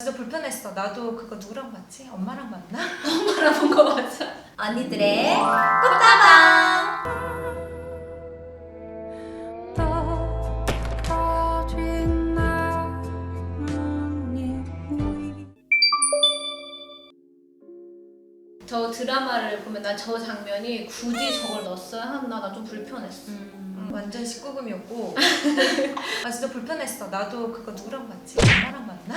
진짜 불편했어. 나도 그거 누구랑 봤지? 엄마랑 봤나? 알아본 거 맞아. 언니들의 꽃다방. 저 드라마를 보면 난 저 장면이 굳이 저걸 넣었어야 했나 나 좀 불편했어. 음, 완전 19금이었고. 아 진짜 불편했어. 나도 그거 누구랑 봤지? 엄마랑 봤나?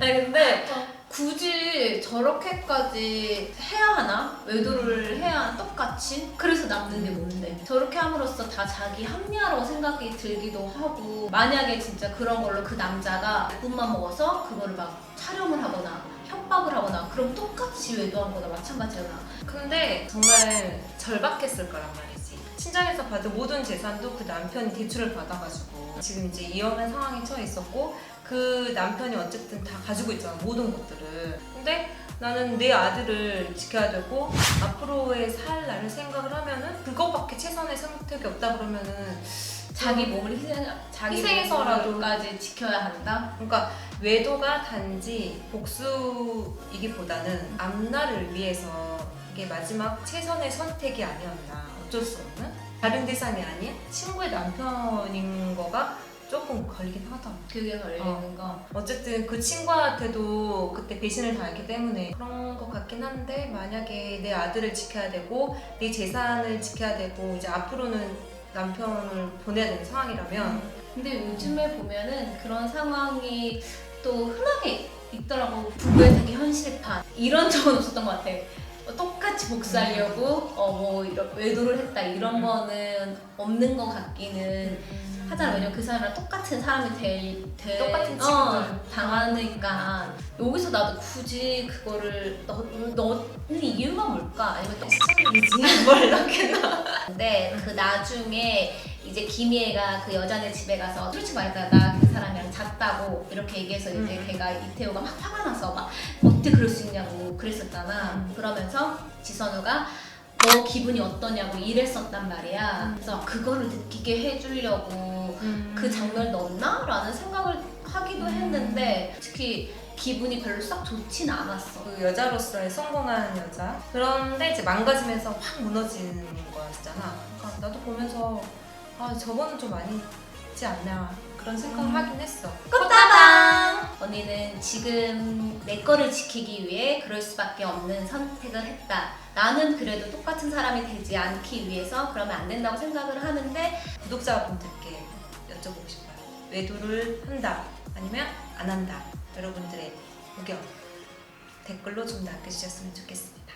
아니 근데 굳이 저렇게까지 해야 하나? 외도를 해야 하나? 똑같이? 그래서 남는 게 뭔데? 저렇게 함으로써 다 자기 합리화라고 생각이 들기도 하고 만약에 진짜 그런 걸로 그 남자가 나쁜만 먹어서 그거를 막 촬영을 하거나 협박을 하거나 그럼 똑같이 외도한 거나 마찬가지잖아 근데 정말 절박했을 거란 말이지. 친정에서 받은 모든 재산도 그 남편이 대출을 받아가지고 지금 이제 위험한 상황에 처해 있었고 그 남편이 어쨌든 다 가지고 있잖아 모든 것들을. 근데 나는 내 아들을 지켜야 되고 앞으로의 살 나를 생각을 하면은 그것밖에 최선의 선택이 없다 그러면은 자기 몸을 희생, 자기 희생해서라도. 몸까지 지켜야 한다? 그러니까 외도가 단지 복수이기보다는 앞날을 위해서 이게 마지막 최선의 선택이 아니었나 어쩔 수 없는 다른 대상이 아닌 친구의 남편인 거가 조금 걸리긴 하다. 그게 걸리는 어. 거. 어쨌든 그 친구한테도 그때 배신을 당했기 때문에 그런 것 같긴 한데 만약에 내 아들을 지켜야 되고 내 재산을 지켜야 되고 이제 앞으로는 남편을 보내야 되는 상황이라면 근데 요즘에 보면은 그런 상황이 또 흔하게 있더라고. 부부의 되게 현실판. 이런 적은 없었던 것 같아. 어, 똑같이 복수하려고 어 뭐 이런 외도를 했다 이런 음. 거는 없는 것 같기는 하잖아 왜냐면 그 사람이랑 똑같은 사람이 될, 될 똑같은 어. 당하니까 여기서 나도 굳이 그거를 넣, 넣는 이유가 뭘까 아니면 또 시청률이지 뭘 넣겠나 근데 그 나중에 이제 김희애가 그 여자네 집에 가서 솔직히 말해서 나그 사람이랑 잤다고 이렇게 얘기해서 이제 음. 걔가 이태호가 막 화가 나서 막 어떻게 그럴 수 있냐고 그랬었잖아. 음. 그러면서 지선우가 너 기분이 어떠냐고 이랬었단 말이야. 음. 그래서 그거를 느끼게 해주려고 그 장면을 넣었나? 라는 생각을 하기도 음. 했는데 특히 기분이 별로 싹 좋진 않았어. 그 여자로서의 성공한 여자 그런데 이제 망가지면서 확 무너지는 거였잖아 그러니까 나도 보면서 아 저거는 좀 아니지 않나 그런 생각을 음. 하긴 했어! 언니는 지금 내 거를 지키기 위해 그럴 수밖에 없는 선택을 했다. 나는 그래도 똑같은 사람이 되지 않기 위해서 그러면 안 된다고 생각을 하는데 구독자분들께 여쭤보고 싶어요. 외도를 한다 아니면 안 한다. 여러분들의 의견 댓글로 좀 남겨주셨으면 좋겠습니다